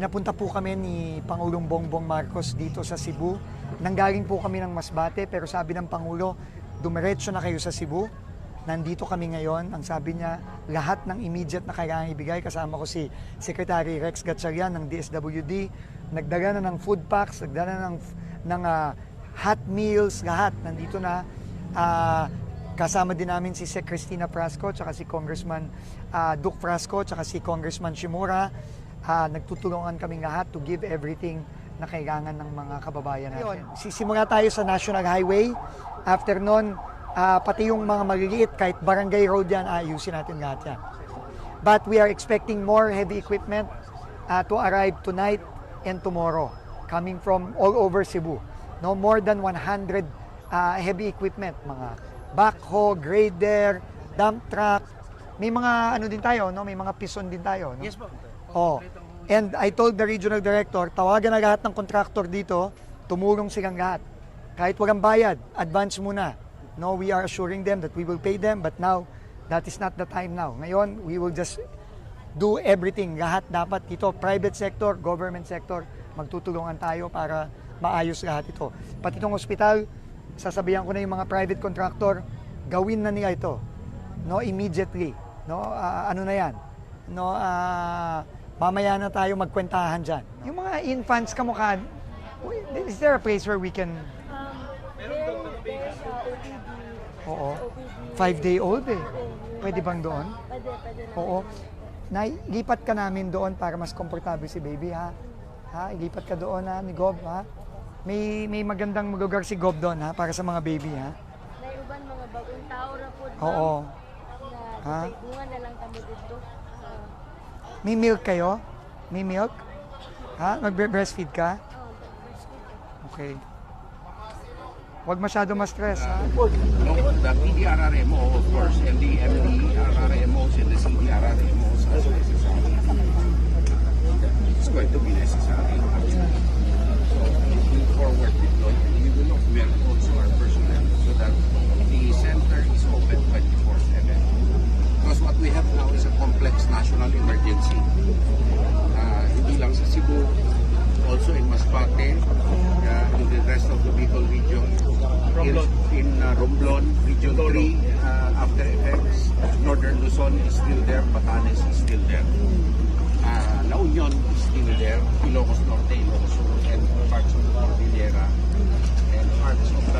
Pinapunta po kami ni Pangulong Bongbong Marcos dito sa Cebu. Nanggaling po kami ng Masbate pero sabi ng Pangulo, dumiretso na kayo sa Cebu. Nandito kami ngayon. Ang sabi niya, lahat ng immediate na kailangan ibigay. Kasama ko si Secretary Rex Gatchalian ng DSWD. Nagdala na ng food packs, nagdala na ng, ng ah, hot meals, lahat. Nandito na. Ah, kasama din namin si Sec Cristina Frasco, tsaka si Congressman ah, Duke Frasco, tsaka si Congressman Shimura. Ah, nagtutulungan kaming lahat to give everything na kailangan ng mga kababayan natin. Sisimula tayo sa National Highway. After nun, ah, pati yung mga maliliit, kahit barangay road yan, ayusin natin lahat yan. But we are expecting more heavy equipment uh, to arrive tonight and tomorrow, coming from all over Cebu. No more than 100 uh, heavy equipment, mga backhoe, grader, dump truck. May mga ano din tayo, no? May mga pison din tayo, no? Yes po. Oh. And I told the regional director, tawagan na lahat ng contractor dito, tumulong silang lahat. Kahit walang bayad, advance muna. No, we are assuring them that we will pay them, but now, that is not the time now. Ngayon, we will just do everything. Lahat dapat dito, private sector, government sector, magtutulungan tayo para maayos lahat ito. Pati itong ospital, sasabihan ko na yung mga private contractor, gawin na nila ito. No, immediately. No, ah, ano na yan? No, ah, mamaya na tayo magkwentahan dyan. Yung mga infants kamukha, is there a place where we can, oo, OPD. five day old eh. Pwede bang doon? Pwede, pwede na. Oo. Nailipat ka namin doon para mas komportable si baby ha. Ha, ilipat ka doon ha ni Gob ha. May may magandang lugar si Gob doon ha para sa mga baby ha. Naiuban mga bagong tao ra po. Oo. Na Ha? bunga na lang kamo dito. May milk kayo? May milk? Ha? Mag-breastfeed ka? Okay. Huwag masyado ma-stress ha. No, the PDRRMO, of course, and the MDRRMOs and the CDRRMOs as necessary. It's going to be necessary, actually. So, we forward deploy, and we will augment also our personnel so that the center is open 24-7. Because what we have now is a complex national emergency. Uh, hindi lang sa Cebu, also in Masbate, uh, in the rest of the Bicol region, in, in uh, Romblon, Region 3, uh, after effects, Northern Luzon is still there, Batanes is still there. Uh, La Union is still there, Ilocos Norte, Ilocos Sur, and parts of the Cordillera, and parts of Cagayan,